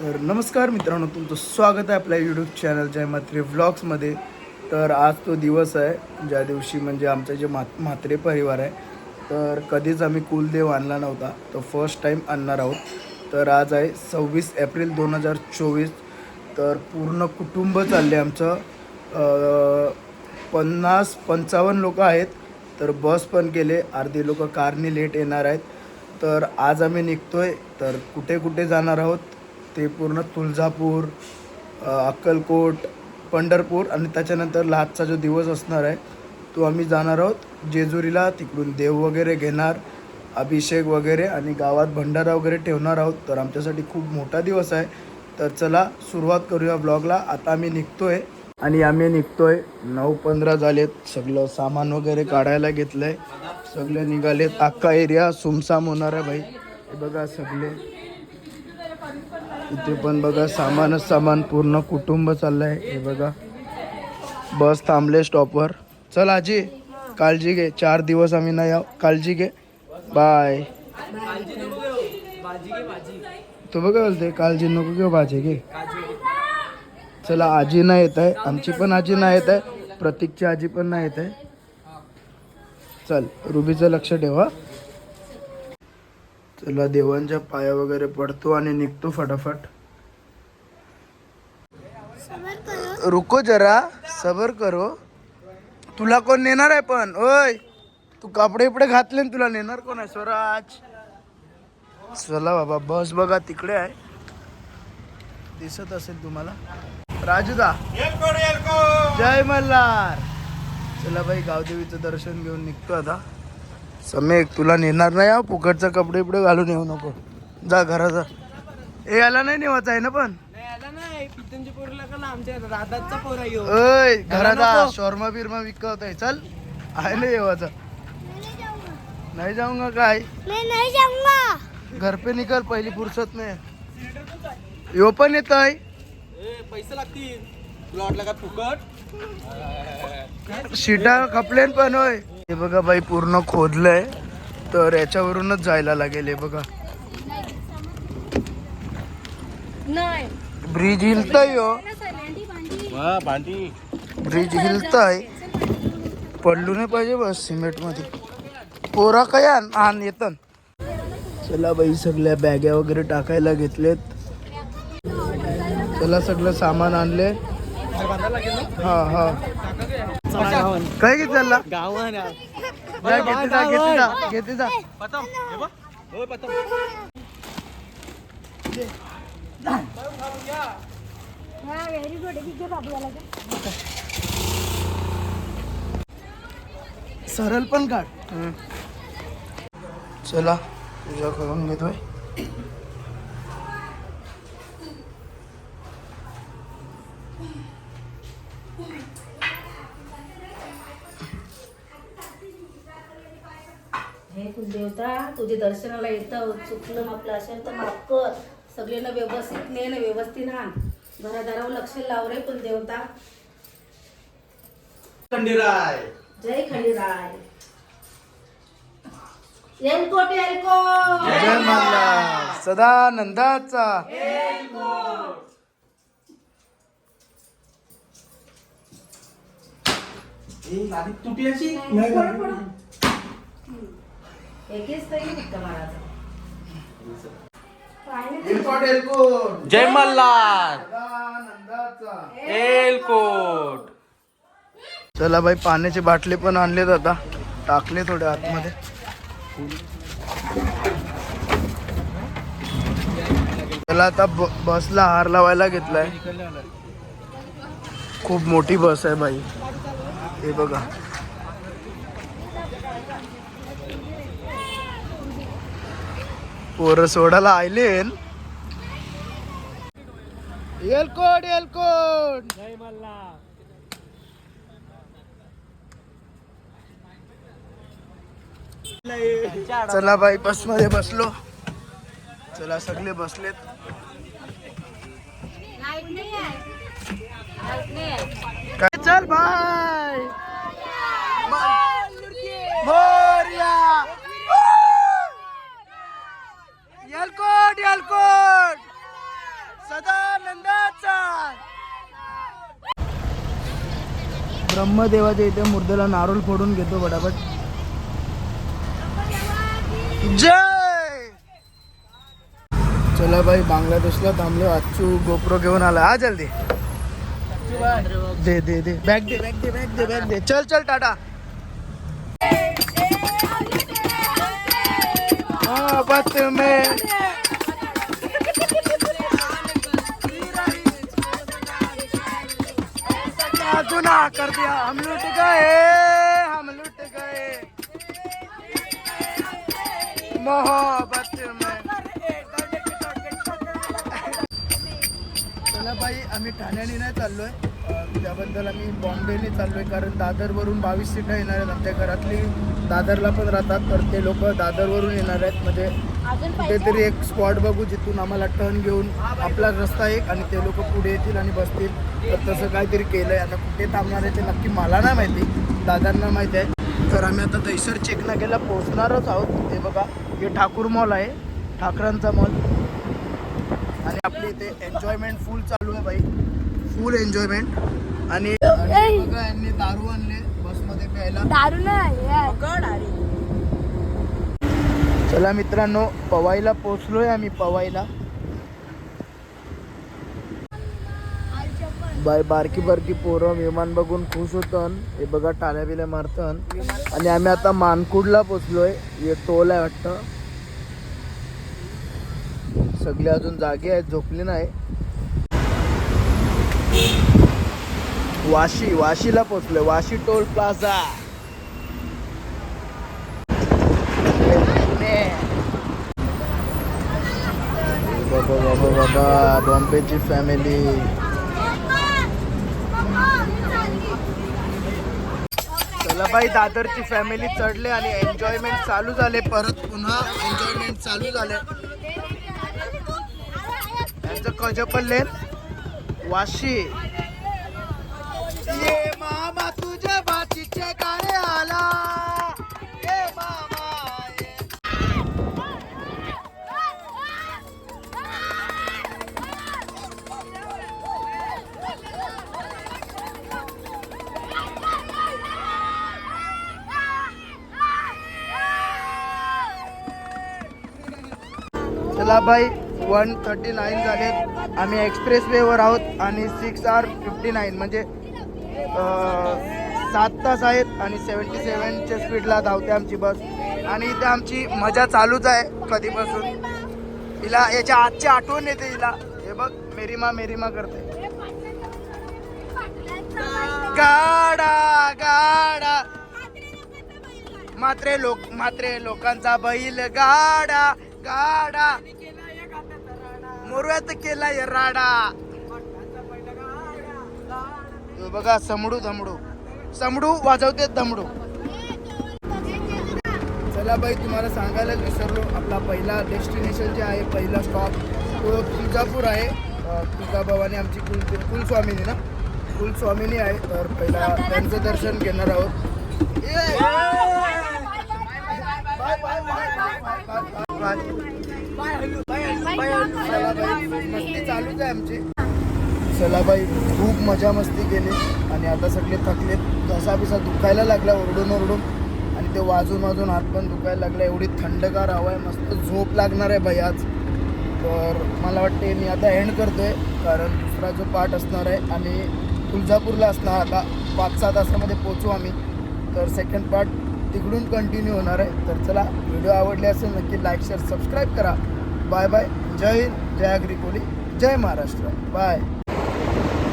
तर नमस्कार मित्रांनो तुमचं स्वागत आहे आपल्या यूट्यूब चॅनल जय मात्रे व्लॉग्समध्ये तर आज तो दिवस आहे ज्या दिवशी म्हणजे आमचा जे म्हात म्हात्रे परिवार आहे तर कधीच आम्ही कुलदेव आणला नव्हता तर फर्स्ट टाईम आणणार आहोत. तर आज आहे सव्वीस एप्रिल दोन हजार चोवीस तर पूर्ण कुटुंब चालले आमचं. पन्नास पंचावन्न लोक आहेत तर बस पण केले अर्धे लोक कारने लेट येणार आहेत. तर आज आम्ही निघतो आहे तर कुठे कुठे जाणार आहोत ते पूर्ण तुळजापूर अक्कलकोट पंढरपूर आणि त्याच्यानंतर लास्टचा जो दिवस असणार आहे तो आम्ही जाणार आहोत जेजुरीला. तिकडून देव वगैरे घेणार अभिषेक वगैरे आणि गावात भंडारा वगैरे ठेवणार आहोत. तर आमच्यासाठी खूप मोठा दिवस आहे. तर चला सुरुवात करूया ब्लॉगला आता आम्ही निघतोय आणि आम्ही निघतोय. नऊ पंधरा झालेत. सगळं सामान वगैरे काढायला घेतलंय. सगळे निघालेत. अख्खा एरिया सुमसाम होणार आहे भाई. हे बघा सगळे. इथे पण बघा सामानच सामान पूर्ण कुटुंब चाललंय. हे बघा. बस थांबले स्टॉपवर चल आजी काळजी घे. चार दिवस आम्ही नाही आहो काळजी घे. बाय तू बघा बोलते काळजी नको घेऊ भाजी घे. चला आजी नाही येत आहे. आमची पण आजी नाही येत आहे. प्रतीकची आजी पण नाही येत आहे. चल रुबीचं लक्ष ठेवा चला देवांच्या पाया वगैरे पडतो आणि निघतो फटाफट. रुको जरा सबर करो. तुला कोण नेणार आहे पण? ओय तू कपडे इपडे घातले ना तुला नेणार कोण आहे? स्वराज. चला बाबा बस बघा तिकडे आहे. दिसत असेल तुम्हाला. राजूदा. जय मल्हार. चला बाई गावदेवीचं दर्शन घेऊन निघतो आता. सम्यक तुला नेणार नाही हा? फुकटचा कपडे बिपडे घालून येऊ नको. जा घरात जा. ए याला नाही नेवायचं आहे ना पण? ओय घरात जा. शॉर्मा बिर्मा विकत आहे. चल. आहे ना येवाचं. नाही जाऊंगा काय? मैं नहीं जाऊंगा घर पे निकल पहिली फुर्सत में यो पण येत आहे. पैसे लागतील. तुला वाटलं का फुकट? शिटा खपलेन पण होय. हे बघा बाई पूर्ण खोदलंय तर याच्यावरूनच जायला लागेल हे बघा. नहीं. ब्रिज हिलतय हो. भांडी. ब्रिज हिलतय. पडलो नाही पाहिजे बस सिमेंटमध्ये पोरा काय आण आण येतं चला बाई सगळ्या बॅग्या वगैरे टाकायला घेतलेत. चला सगळं सामान आणले. हा हा. काय घेत चालला गावन घेते जा घेते जा घेते जा. सरळ पण काढ. चला पूजा करून घेतोय. हे कुलदेवता तुझे दर्शनाला येतं चुकलं आपलं असेल तर माफ कर. सगळ्यांना व्यवस्थित ने ना व्यवस्थित आण. घरादारावर लक्ष लाव रे कुलदेवता. खंडेराय. जय खंडीराय. एलकोट एलकोट तुटी अशी? एकेच तरी फक्त महाराज एलकोट एलकोट जय मल्हार. एलकोट चला बाई पाण्याची बाटली पण आणलेत आता. टाकले थोडे आतमध्ये. चला आता ब- बसला हार लावायला घेतलाय. खूप मोठी बस आहे बाई. हे बघा. पोरं सोडायला एलकोट जय मल्हार चला बाई बसमध्ये बसलो. चला सगळे बसलेत. काय चल बाय. यलकोट यलकोट! ब्रह्मदेवाच्या इथे मूर्तीला नारोल फोडून घेतो फटाफट जय! चला भाई बांगलादेशला थांबलो. आजचू गोप्रो घेऊन आला. हा जल्दी दे. दे दे बॅग दे बॅग दे बॅग दे बॅग दे. चल चल टाटा. मोहब्बत में। क्या गुनाह कर दिया? हम लुट गए हम लुट गए। मोहब्बत में। चला बाई आम्ही ठाण्याने नाही चाललोय. त्याबद्दल आम्ही बॉम्बेने चाललोय कारण दादरवरून बावीस सीटा येणार आहेत आमच्या घरातली. दादरला पण राहतात तर ते लोक दादरवरून येणार आहेत. म्हणजे कुठेतरी एक स्पॉट बघू जिथून आम्हाला टर्न घेऊन आपला रस्ता एक आणि ते लोक पुढे येतील आणि बसतील. तर तसं काहीतरी केलंय. आता कुठे थांबणार आहे ते नक्की मला नाही माहिती. दादांना माहिती आहे. तर आम्ही आता तैसर चेकनाक्याला पोहोचणारच आहोत. हे बघा हे ठाकूर मॉल आहे. ठाकरांचा मॉल. आणि आपली इथे एन्जॉयमेंट फुल चालू आहे बाई फुल एन्जॉयमेंट आणि बघा यांनी दारू आणले बसमध्ये प्यायला. दारू नाही चला मित्रांनो पवाईला पोचलोय आम्ही पवाईला. बाय बारकी बारकी पोरं विमान बघून खुश होतन. हे बघा टाळ्या बिल्या मारतन. आणि आम्ही आता मानकुडला पोचलोय हे टोल आहे वाटतं. सगळे अजून जागे आहेत झोपले नाही. वाशी वाशीला पोचलोय वाशी टोल प्लाझा. बाबा बाबा बाबा बॉम्बेची फॅमिली चला बाई दादरची फॅमिली चढले आणि एन्जॉयमेंट चालू झाले. परत पुन्हा एन्जॉयमेंट चालू झाले. त्यांचं कज पडले वाशी. ये मामा तुझ्या बाचीचे गाणे आला. ये मामा चला बाई. वन थर्टी नाईन झाले आम्ही एक्सप्रेस वेवर आहोत आणि सिक्स आर फिफ्टी नाईन म्हणजे सात तास आहेत आणि सेवन्टी सेवनच्या स्पीडला धावते आमची बस. आणि इथे आमची मजा चालूच आहे कधीपासून. हिला याच्या आजची आठवण येते हिला. हे बघ मेरीमा मेरीमा करते. गाडा गाडा. मात्रे लोक मात्रे लोकांचा बैल गाडा गाडा. मोरव्यात केला राडा बघा समडू धमडू समडू वाजवते दमडू चला बाई तुम्हाला सांगायला विसरलो आपला पहिला डेस्टिनेशन जे आहे पहिला स्टॉप तो तुळजापूर आहे तुळजाभवानी आमची कुल कुलस्वामिनी ना कुलस्वामिनी आहे तर पहिला त्यांचं दर्शन घेणार आहोत मस्ती चालूच आहे आमची. चला बाई खूप मजा मस्ती केली आणि आता सगळे थकलेत घसा बिसा दुखायला लागला ओरडून ओरडून. आणि ते वाजून वाजून हात पण दुखायला लागला. एवढी थंडगार हवा आहे. मस्त झोप लागणार आहे बाई आज. तर मला वाटते मी आता एंड करतोय. कारण दुसरा जो पार्ट असणार आहे आणि तुळजापूरला असणार. आता पाच सहा तासामध्ये पोचू आम्ही. तर सेकंड पार्ट तिकडून कंटिन्यू होणार आहे. तर चला व्हिडिओ आवडले असेल नक्की लाईक शेअर सबस्क्राईब करा. बाय बाय जय हिंद जय अग्री कोली जय महाराष्ट्र बाय.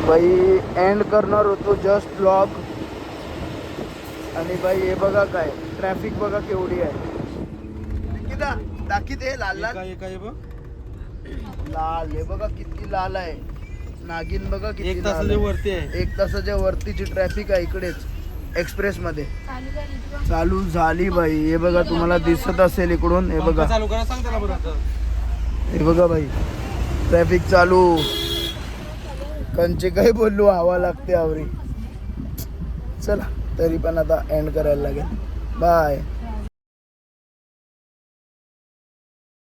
बाई एंड करणार होतो जस्ट ब्लॉग आणि बाई हे बघा काय ट्रॅफिक बघा केवढी आहे. दाखी ते लाल लाल. काय काय बघ. लाल हे बघा किती लाल आहे. नागिन बघा किती एक तासाच्या. वरती आहे. एक तासाच्या वरतीची ट्रॅफिक आहे इकडेच एक्सप्रेस मध्ये चालू झाली बाई. हे बघा तुम्हाला दिसत असेल इकडून हे बघा. चालू करा सांग त्याला बरं आता. हे बघा भाई ट्रॅफिक चालू. कंचे काही बोललो हवा लागते आवरी. चला तरी पण आता एंड करायला लागेल. बाय